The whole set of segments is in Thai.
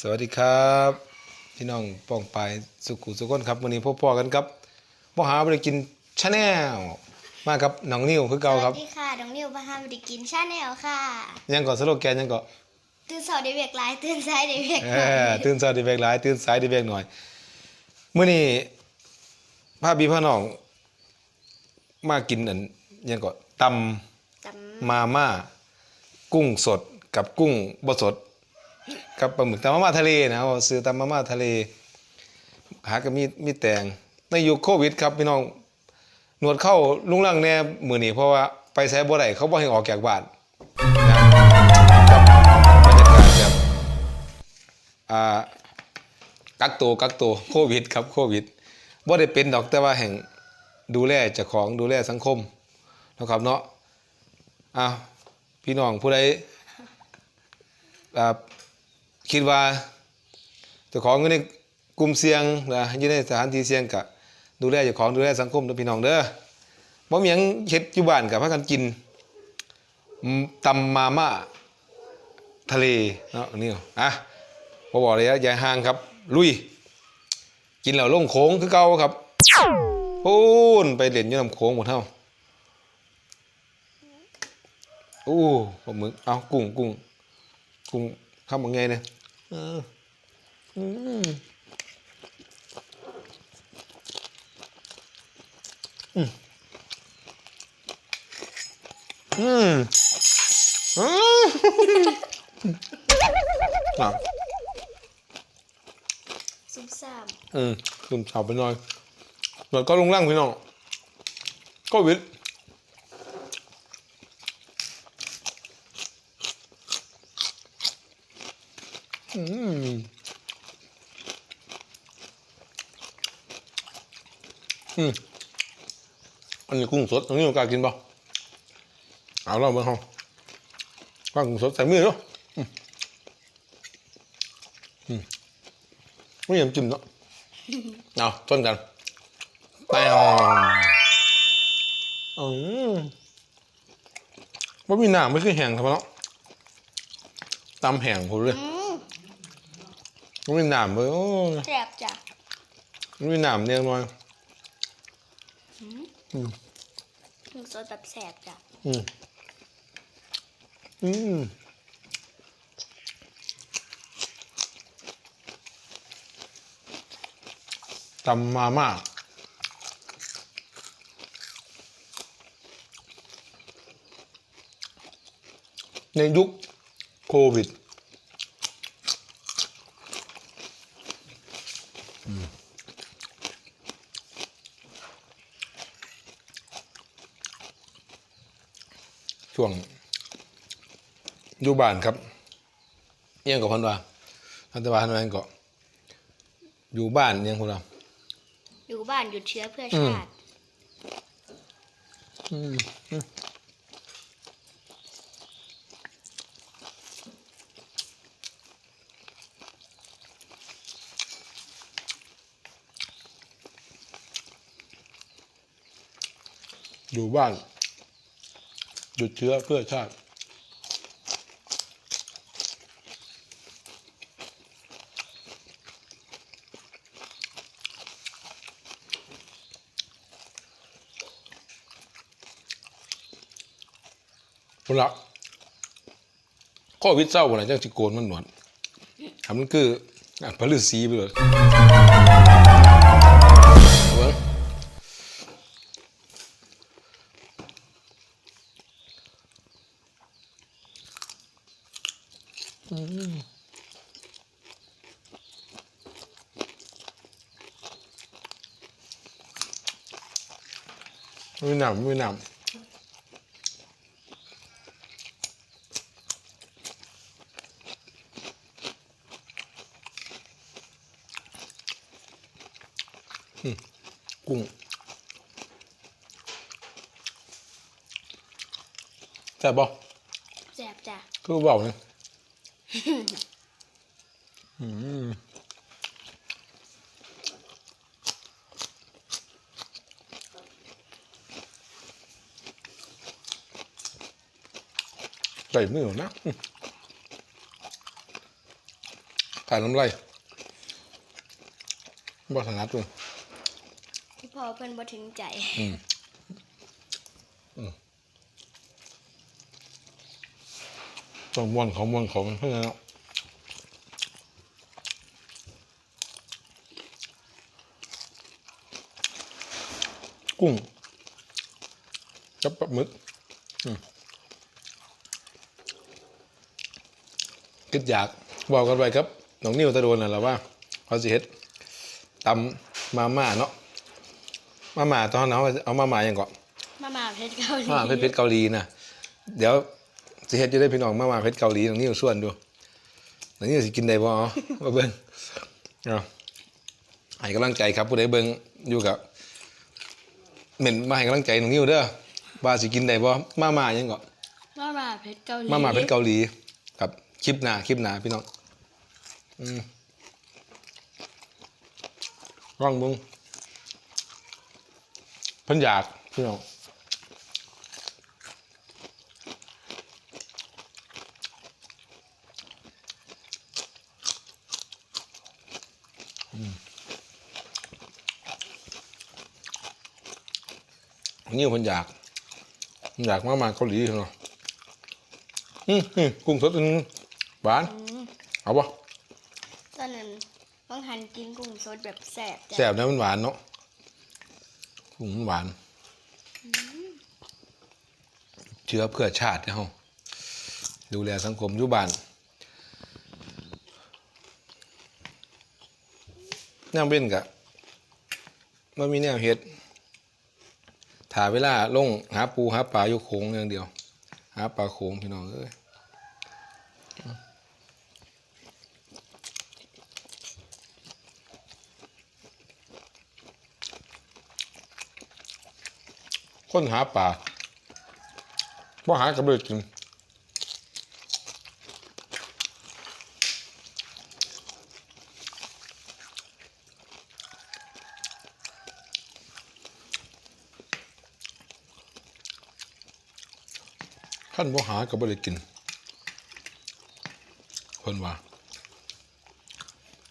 สวัสดีครับพี่น้องป้องปายสุขุสุขคนครับวันนี้พบพ่อกันครับมหาบริกินชาแนลมากับน้องนิวคือเก่าครับสวัสดีค่ะน้องนิวมาหาบริกินชาแนลค่ะ ยังก่อนสโลแกนยังก่อนตื่นเสาร์เดเวกไลน์ตื่นสายเดเวกเออตื่นเช้าดีเบกหลายตื่นสายดีเบกหน่อยมื้อนี้พาพี่พ่อน้อง มากินอันยังก่อนตำจมาม่า กุ้งสดกับกุ้งบดสด กับปลาหมึกตำมาม่าทะเลนะครับซื้อตำมาม่าทะเล หากับมีมีแตงในยุคโควิดครับพี่น้องหนวดเข้าลุงลังแน่มือนี้เพราะว่าไปใช้บ่ได้เขาบ่ให้ออกจากบ้านนะครับบรรยากาศแบบอ่ากักตัวกักตัวโควิดครับโควิดบ่ได้เป็นดอกแต่ว่าแห่งดูแลเจ้าของดูแลสังคมนะครับเนาะอ้าวพี่น้องผู้ใดอ่า คิดว่าจ้าของอยู่ในกลุ่มเสี่ยงนะอยู่ในสถานที่เสี่ยงกะดูแลเจ้าของดูแลสังคมด้อพี่น้องเด้อบ่มีหยังเฮ็ดอยู่บ้านกับพากันกินตำมาม่าทะเลเนาะนี่อะบ่บอกเลยอย่าห่างครับ ลุย กินแล้วลงโค้งคือเก่าครับปูนไปเล่นอยู่น้ำโค้งหมดเท่าอู้ปลาหมึกเอากุ้งกุ้งกุ้ง ข้าวมังไงเนี่ยเอออืมอืมอืมอืมอะำซุ่มซ่าม อืมตุ่มสาวไปหน่อยหน่อยก็ลงล่างพี่น้องก็วิทย์ อืมอืมอันนี้กุ้งสดตรงนี้โอกาสกินเปล่าเอาเราเบิ่งห้องว่ากุ้งสดใส่มือเนาะอืมไม่ยอมจิ้มเนาะเอาต้นกันแปวอืมว่ามีหนามไม่คือแห้งทำไมเนาะตำแห้งผมเลย มไม่มีหนามเลยโอ้ยแซ่บจ้ะไม่มีหนามเนี่ยหน่อยหนูสดแบบแซ่บจ้ะอืมอืมตำมาม่าในยุคโควิด ช่วงอยู่บ้านครับเอียงกับคนว่ารัฐบาลทำงานก็อยู่บ้านเอียงคนเราอยู่บ้านหยุดเชื้อเพื่ออืมชาติ อืม อยู่บ้าน หยุดเชื้อเพื่อชาติพุ่นละโควิดเศร้าบ่ไหนจังสิโกนมันหนวดทำมันคืออะพลือสีไปเลยเอาเบิ่งอืม ไม่มีน้ำไม่มีน้ำกุ้งแต่บบอกแซ่บจ้ะคือเบาเนี่ยอืม ใส่มือนะอืมถ่ายน้ำไรบ่ถนัดเลยพี่พอเพิ่นบ่ถึงใจ อืมอืมต้องม้วนเขาม้วนเขาเพื่อนนเนาะกุ้งกับปลาหมึกอืม คิดอยากบอกกันไปครับน้องนิวตะโดนน่ะแหละว่าเขาสิเฮ็ดตำมาม่าเนาะมาม่าตอนนั้นเอามาม่ายังก่อนมามาเพชรเกาหลีมาม่าเผ็ดเผ็ดเกาหลีนะเดี๋ยวสิเฮ็ดจะได้พี่น้องมาม่าเผ็ดเกาหลีน้องนิวส่วนดูน้องนิวสิกินได้บ่เอามาเบิ่งเอาให้กำลังใจครับผู้ใดเบิ่งอยู่กับเหม็นมาให้กำลังใจน้องนิวเด้อว่าสิกินได้บ่มาม่ายังก่อนมามาเพชรเกาหลีมาม่าเผ็ดเกาหลีกับ คลิปหนาคลิปหนาพี่น้องอืมลองเบิ่งพิ่นอยากพี่น้องนี่คนอยากอยากมามาเกาหลีเหรออืมอืมกุ้งสดอันนึง หวานอืมเอาปะตอนนั้นต้องหันกินกุ้งสดแบบแสบจ้ะแซ่บนะมันหวานเนาะกุ้งมันหวาน เชื้อเพื่อชาตินะฮะดูแลสังคมอยู่บ้านแนวเบ้นกะมันมีแนวเฮ็ดถ่าเวลาลงหาปูหาปลาอยู่โขงอย่างเดียว หาปลาโขงพี่น้องเอ้ย ค้นหาปลาบ่หากระเบิดกินขั้นบ่หากระเบิกินคนว่า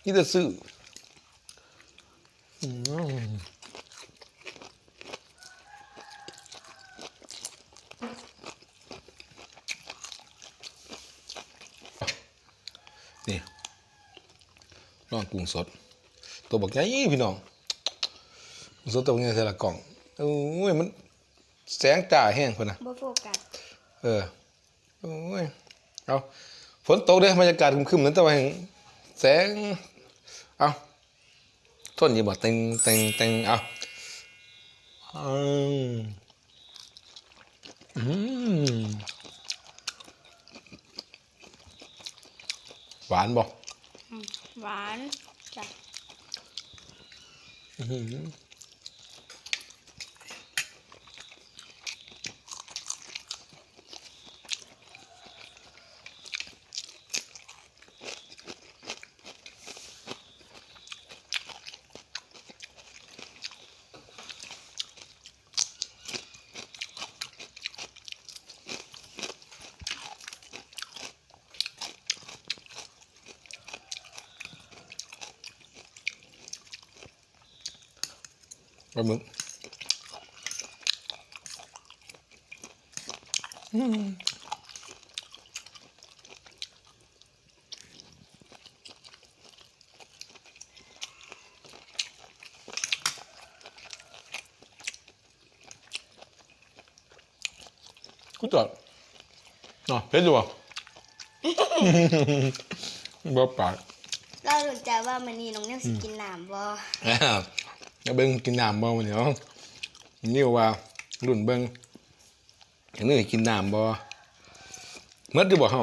นี่จะซื้อ น้องกุ้งสด ตัวบักใหญ่พี่น้องกุ้งสดตัวบักใหญ่ใส่ละกล่องโอ้ยมันแสงจ้าแห้งคนนะบ่โฟกัสเออโอ้ยเอาฝนตกเด้บรรยากาศครึมๆเหมือนแต่ว่าแห่งแสงเอาทนอยู่บ่เต็งเต็งเต็งเอาอืมอืมหวานบ่อืม หวานจ้ะ ปลาหมึกอืมกูจอดเนาะเพชรอยู่ป่ะบ่ปาก เราสนใจว่ามันนี่น้องเนี่ยสิกินน้ำบ่อ้าวแล้ว เบิ้งกินน้ำบ่มันเนาะนี่ว่ารุ่นเบิ้งอย่างนี้กินน้ำบ่เมดอยู่บ่เฮา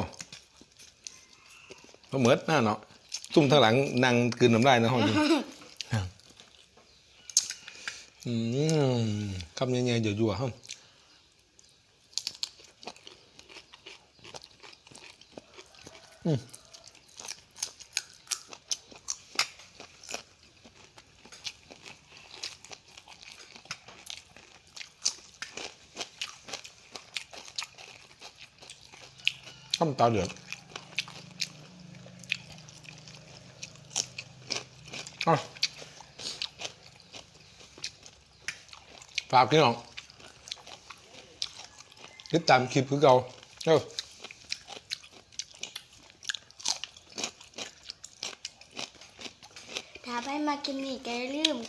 บ่เมดหน้าเนาะซุ่มทางหลังนั่งกลืนน้ำลายในห้องอยู่อืมคำยังไงเดี๋ยวยู่ๆเฮาอืมคำตาเหลือกเอาฝากพี่น้องติดตาม to được à. vào cái nào tiếp tam khiêm cứ câu ừ.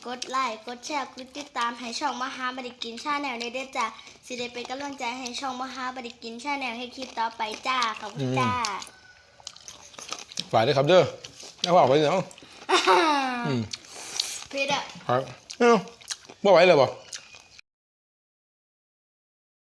กดไลค์กดแชร์กดติดตามให้ช่องมหาบริกินชาแนลได้เด้อจ้าสิได้เป็นกำลังใจให้ช่องมหาบริกินชาแนลให้คลิปต่อไปจ้าขอบคุณจ้าฝากด้วยครับเด้อแล้วฝากไว้เนาะอืมเพชรอะครับเอ้าบ่ไหวเลยบ่